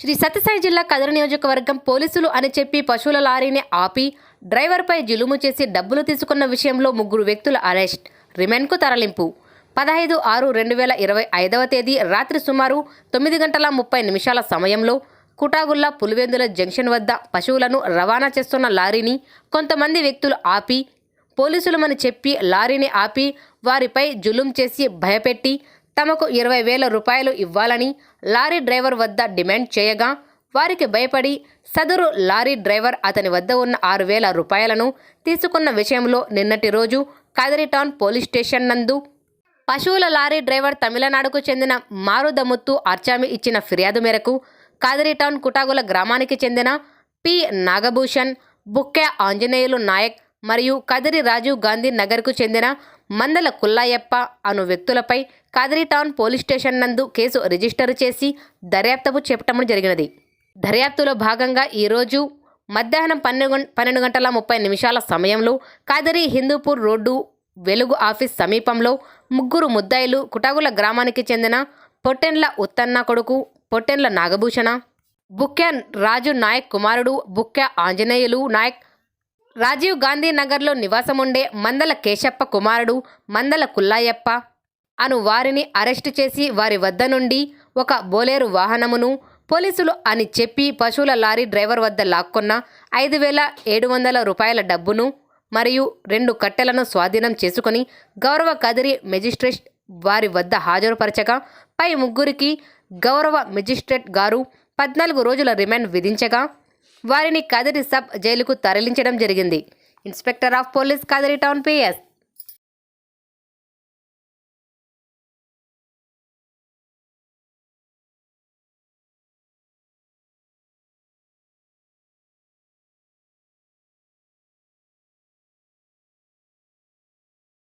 శ్రీ సత్యసాయి జిల్లా కదిరి నియోజకవర్గం పోలీసులు అని చెప్పి పశువుల లారీని ఆపి డ్రైవర్పై జులుము చేసి డబ్బులు తీసుకున్న విషయంలో ముగ్గురు వ్యక్తుల అరెస్ట్. రిమాండ్కు తరలింపు. పదహైదు ఆరు రెండు వేల ఇరవై ఐదవ తేదీ రాత్రి సుమారు తొమ్మిది గంటల ముప్పై నిమిషాల సమయంలో కుటాగుల్లా పులివెందుల జంక్షన్ వద్ద పశువులను రవాణా చేస్తున్న లారీని కొంతమంది వ్యక్తులు ఆపి పోలీసులమని చెప్పి లారీని ఆపి వారిపై జులుం చేసి భయపెట్టి తమకు ఇరవై వేల రూపాయలు ఇవ్వాలని లారీ డ్రైవర్ వద్ద డిమాండ్ చేయగా వారికి భయపడి సదరు లారీ డ్రైవర్ అతని వద్ద ఉన్న ఆరు వేల రూపాయలను తీసుకున్న విషయంలో నిన్నటి రోజు కదరిటౌన్ పోలీస్ స్టేషన్ నందు పశువుల లారీ డ్రైవర్ తమిళనాడుకు చెందిన మారుదముత్తు అర్చామి ఇచ్చిన ఫిర్యాదు మేరకు కదరిటౌన్ కుటాగుల గ్రామానికి చెందిన పి. నాగభూషణ్ బుక్కే ఆంజనేయులు నాయక్ మరియు కదిరి రాజీవ్ గాంధీ నగర్కు చెందిన మందల కుల్లాయప్ప అను వ్యక్తులపై కాదరి టౌన్ పోలీస్ స్టేషన్ నందు కేసు రిజిస్టర్ చేసి దర్యాప్తుకు చేపట్టడం జరిగినది. దర్యాప్తులో భాగంగా ఈరోజు మధ్యాహ్నం పన్నెండు పన్నెండు గంటల ముప్పై నిమిషాల సమయంలో కాదరి హిందూపూర్ రోడ్డు వెలుగు ఆఫీస్ సమీపంలో ముగ్గురు ముద్దాయిలు కుటాగుల గ్రామానికి చెందిన పొట్టెన్ల ఉత్తన్న కొడుకు పొట్టెన్ల నాగభూషణ బుక్య రాజు నాయక్ కుమారుడు బుక్య ఆంజనేయులు నాయక్ రాజీవ్ గాంధీ నగర్లో నివాసముండే మందల కేశప్ప కుమారుడు మందల కుల్లాయప్ప అను వారిని అరెస్టు చేసి వారి వద్ద నుండి ఒక బోలేరు వాహనమును పోలీసులు అని చెప్పి పశువుల లారీ డ్రైవర్ వద్ద లాక్కున్న ఐదు వేల ఏడు వందల రూపాయల డబ్బును మరియు రెండు కట్టెలను స్వాధీనం చేసుకుని గౌరవ కదిరి మెజిస్ట్రేట్ వారి వద్ద హాజరుపరచగా పై ముగ్గురికి గౌరవ మెజిస్ట్రేట్ గారు పద్నాలుగు రోజుల రిమాండ్ విధించగా వారిని కదిరి సబ్ జైలుకు తరలించడం జరిగింది. Inspector of police Kadiri town PS